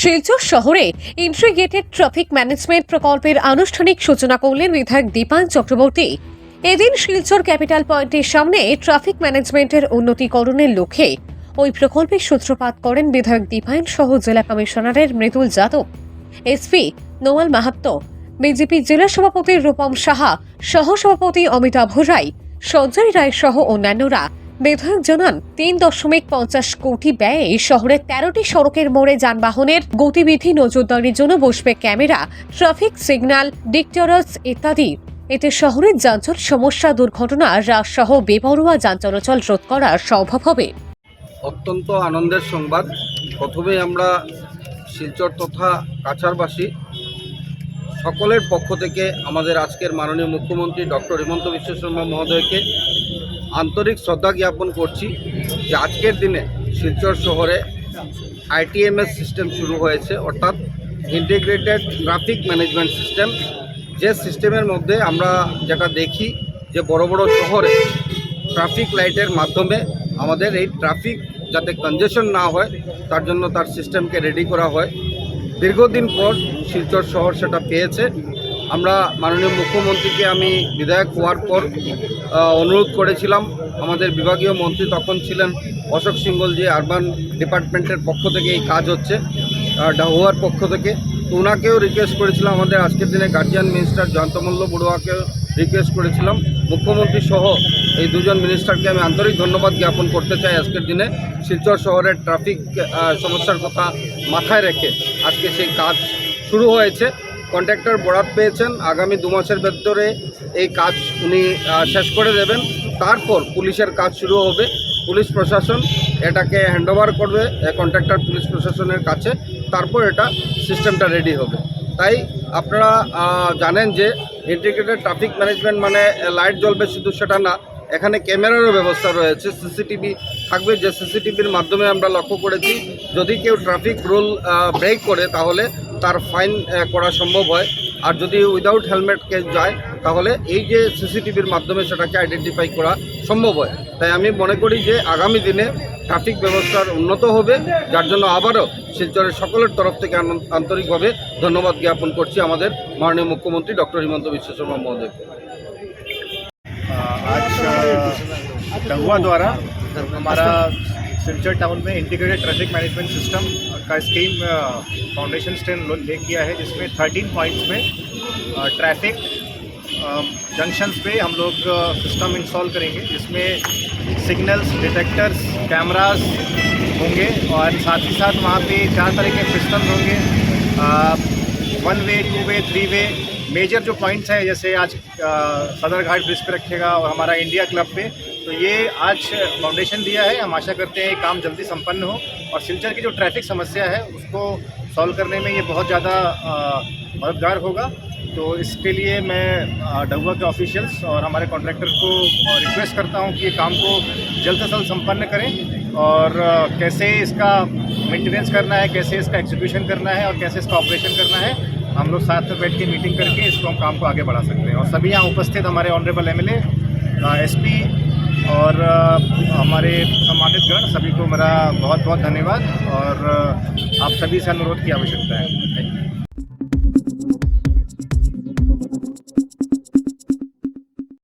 শিলচর শহরে integrated traffic management প্রকল্পের আনুষ্ঠানিক সূচনা করলেন বিধায়ক দীপায়ন চক্রবর্তী। এদিন শিলচর ক্যাপিটাল পয়েন্টের সামনে ট্রাফিক ম্যানেজমেন্টের উন্নতিকরণের লক্ষ্যে ওই প্রকল্পের সূত্রপাত করেন বিধায়ক দীপায়ন সহ জেলা কমিশনারের মৃদুল যাদব। এসপি নোয়াল মাহাত্ত বিজেপি জেলা সভাপতি রূপম সাহা, সহ সভাপতি অমিতাভ রায়, সঞ্জয় রায় সহ অন্যান্যরা বিধায়ক জানান, তিন দশমিক পঞ্চাশ কোটি ব্যয়ে শহরের তেরোটি সড়কের মোড়ে যানবাহনের গতিবিধি নজরদারির জন্য বসবে ক্যামেরা, ট্রাফিক সিগন্যাল, ডিকটরাস ইত্যাদি। এতে শহরের যানজট, সমস্যা, দুর্ঘটনা হ্রাস সহ বেপরোয়া যান চলাচল রোধ করা সম্ভব হবে। অত্যন্ত আনন্দের সংবাদ। প্রথমে আমরা শিলচর তথা কাছারবাসী সকলের পক্ষ থেকে আমাদের আজকের মাননীয় মুখ্যমন্ত্রী ডক্টর হিমন্ত বিশ্ব শর্মা মহোদয়কে আন্তরিক শ্রদ্ধা জ্ঞাপন করছি যে আজকের দিনে শিলচর শহরে আইটিএমএস সিস্টেম শুরু হয়েছে, অর্থাৎ ইন্টিগ্রেটেড ট্রাফিক ম্যানেজমেন্ট সিস্টেম যে সিস্টেমের মধ্যে আমরা যেটা দেখি যে বড় বড় শহরে ট্রাফিক লাইটের মাধ্যমে আমাদের এই ট্রাফিক যাতে কনজেশন না হয়, তার জন্য তার সিস্টেমকে রেডি করা হয়। দীর্ঘদিন পর শিলচর শহর সেটা পেয়েছে। আমরা মাননীয় মুখ্যমন্ত্রীকে আমি বিধায়ক হওয়ার পর অনুরোধ করেছিলাম। আমাদের বিভাগীয় মন্ত্রী তখন ছিলেন অশোক সিঙ্গলজি আরবান ডিপার্টমেন্টের পক্ষ থেকে এই কাজ হচ্ছে ডাহুয়ার পক্ষ থেকে। তো ওনাকেও রিকোয়েস্ট করেছিলাম, আমাদের আজকের দিনে গার্জিয়ান মিনিস্টার জয়ন্তমল্ল বড়ুয়াকেও রিকোয়েস্ট করেছিলাম। মুখ্যমন্ত্রী সহ এই দুজন মিনিস্টারকে আমি আন্তরিক ধন্যবাদ জ্ঞাপন করতে চাই আজকের দিনে। শিলচর শহরের ট্রাফিক সমস্যার কথা মাথায় রেখে আজকে সেই কাজ শুরু হয়েছে। কন্ট্রাক্টর বরাদ পেয়েছেন। আগামী দু মাসের ভেতরে এই কাজ উনি শেষ করে দেবেন। তারপর পুলিশের কাজ শুরু হবে। পুলিশ প্রশাসন এটাকে হ্যান্ডওভার করবে কন্ট্রাক্টর পুলিশ প্রশাসনের কাছে। তারপর এটা সিস্টেমটা রেডি হবে। তাই আপনারা জানেন যে ইন্টিগ্রেটেড ট্রাফিক ম্যানেজমেন্ট মানে লাইট জ্বলবে শুধু সেটা না, এখানে ক্যামেরারও ব্যবস্থা রয়েছে সিসিটিভি থাকবে। যে সিসিটিভির মাধ্যমে আমরা লক্ষ্য করেছি, যদি কেউ ট্রাফিক রুল ব্রেক করে, তাহলে তার ফাইন করা সম্ভব হয় আর যদি উইদাউট হেলমেট কেস যায় তাহলে এই যে সিসিটিভির মাধ্যমে সেটাকে আইডেন্টিফাই করা সম্ভব হয় তাই আমি মনে করি যে আগামী দিনে ট্রাফিক ব্যবস্থার উন্নত হবে যার জন্য আবারও শিলচরের সকলের তরফ থেকে আন- আন্তরিকভাবে ধন্যবাদ জ্ঞাপন করছি আমাদের মাননীয় মুখ্যমন্ত্রী ডক্টর হিমন্ত বিশ্ব শর্মা মহোদয়কে आज अ, डहुआ द्वारा हमारा सिलचर टाउन में इंटीग्रेटेड ट्रैफिक मैनेजमेंट सिस्टम का स्कीम फाउंडेशन स्टेन ले किया है, जिसमें 13 पॉइंट्स में ट्रैफ़िक जंक्शंस पे हम लोग सिस्टम इंस्टॉल करेंगे, जिसमें सिग्नल्स डिटेक्टर्स कैमरास होंगे और साथ ही साथ वहाँ पे चार तरह के सिस्टम होंगे one way two way three way major जो पॉइंट्स हैं, जैसे आज सदर घाट ब्रिज पे रखेगा और हमारा इंडिया क्लब पे तो ये आज फाउंडेशन दिया है। हम आशा करते हैं काम जल्दी संपन्न हो और सिलचर की जो ट्रैफ़िक समस्या है, उसको सॉल्व करने में ये बहुत ज़्यादा मददगार होगा। तो इसके लिए मैं डहुआ के ऑफिशियल्स और हमारे कॉन्ट्रैक्टर को रिक्वेस्ट करता हूँ कि ये काम को जल्द से जल्द संपन्न करें और कैसे इसका मेंटेनेंस करना है, कैसे इसका एग्जीक्यूशन करना है और कैसे इसका ऑपरेशन करना है। हम लोग साथ में बैठ के मीटिंग करके इसको हम काम को आगे बढ़ा सकते हैं। और सभी यहाँ उपस्थित हमारे ऑनरेबल एम एल एसपी और हमारे सम्मानित गण, सभी को मेरा बहुत बहुत धन्यवाद और आप सभी से अनुरोध की आवश्यकता है।